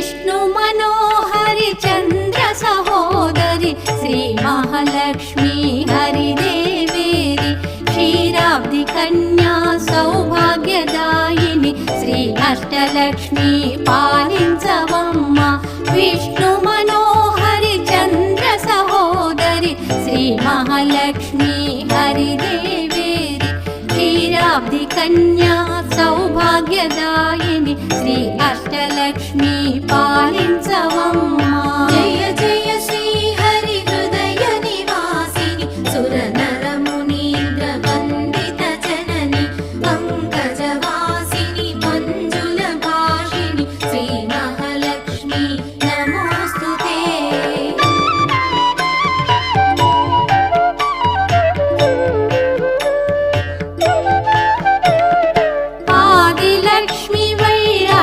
విష్ణు మనోహరి చంద్ర సహోదరి శ్రీ మహాలక్ష్మి హరిదేవేరి క్షీరాబ్ది కన్యా సౌభాగ్యదాయిని శ్రీ అష్టలక్ష్మి పాలించవమ్మ. విష్ణు మనోహరి చంద్ర సహోదరి శ్రీ మహాలక్ష్మి హరిదేవేరి క్షీరాబ్ది కన్యా సౌభాగ్యదాయిని శ్రీ అష్ట లక్ష్మీ పాలించవమ్మా. జయ జయ శ్రీ హరి హృదయ నివాసిని సుర నరమునీంద్ర వందిత జనని పంకజవాసిని మంజుల భాషిని శ్రీ మహాలక్ష్మీ